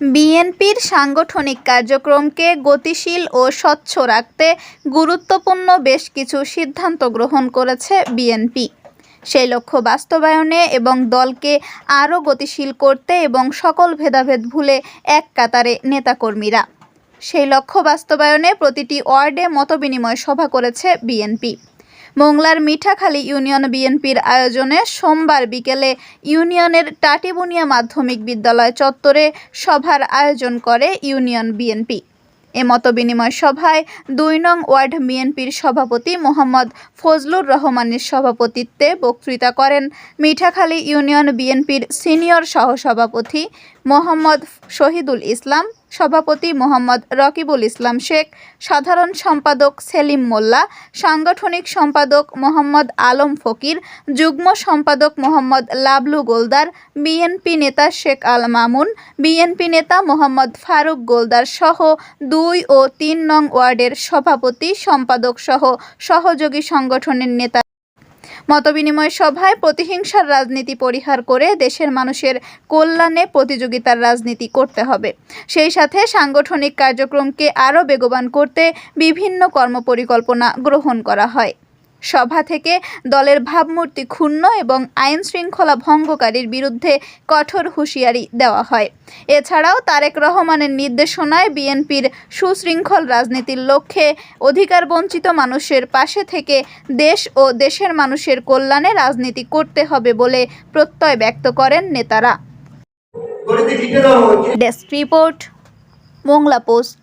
বিএনপির সাংগঠনিক কার্যক্রমকে গতিশীল ও স্বচ্ছ রাখতে গুরুত্বপূর্ণ বেশ কিছু সিদ্ধান্ত গ্রহণ করেছে বিএনপি। সেই লক্ষ্য বাস্তবায়নে এবং দলকে আরও গতিশীল করতে এবং সকল ভেদাভেদ ভুলে এক কাতারে নেতাকর্মীরা। সেই লক্ষ্য বাস্তবায়নে প্রতিটি ওয়ার্ডে মতবিনিময় সভা করেছে বিএনপি। মোংলার মিঠাখালী ইউনিয়ন বিএনপির আয়োজনে সোমবার বিকেলে ইউনিয়নের টাটিবুনিয়া মাধ্যমিক বিদ্যালয় চত্বরে সভার আয়োজন করে ইউনিয়ন বিএনপি। এ মতবিনিময় সভায় দুই নং ওয়ার্ড বিএনপির সভাপতি মোহাম্মদ ফজলুর রহমানের সভাপতিত্বে বক্তৃতা করেন মিঠাখালী ইউনিয়ন বিএনপির সিনিয়র সহসভাপতি মোহাম্মদ শহীদুল ইসলাম সভাপতি মোহাম্মদ রকিবুল ইসলাম শেখ, সাধারণ সম্পাদক সেলিম মোল্লা, সাংগঠনিক সম্পাদক মোহাম্মদ আলম ফকির, যুগ্ম সম্পাদক মোহাম্মদ লাবলু গোলদার, বিএনপি নেতা শেখ আল মামুন, বিএনপি নেতা মোহাম্মদ ফারুক গোলদার সহ দুই ও তিন নং ওয়ার্ডের সভাপতি, সম্পাদক সহ সহযোগী সংগঠনের নেতা মতবিনিময় সভায় প্রতিহিংসার রাজনীতি পরিহার করে দেশের মানুষের কল্যাণে প্রতিযোগিতার রাজনীতি করতে হবে। সেই সাথে সাংগঠনিক কার্যক্রমকে আরও বেগবান করতে বিভিন্ন কর্মপরিকল্পনা গ্রহণ করা হয়। সভা থেকে দলের ভাবমূর্তি ক্ষুণ্ণ এবং আইন শৃঙ্খলা ভঙ্গকারীর বিরুদ্ধে কঠোর হুঁশিয়ারি দেওয়া হয়। এছাড়াও তারেক রহমানের নির্দেশনায় বিএনপির সুশৃঙ্খল রাজনীতির লক্ষ্যে অধিকার বঞ্চিত মানুষের পাশে থেকে দেশ ও দেশের মানুষের কল্যাণে রাজনীতি করতে হবে বলে প্রত্যয় ব্যক্ত করেন নেতারা। Desk report Mongla post.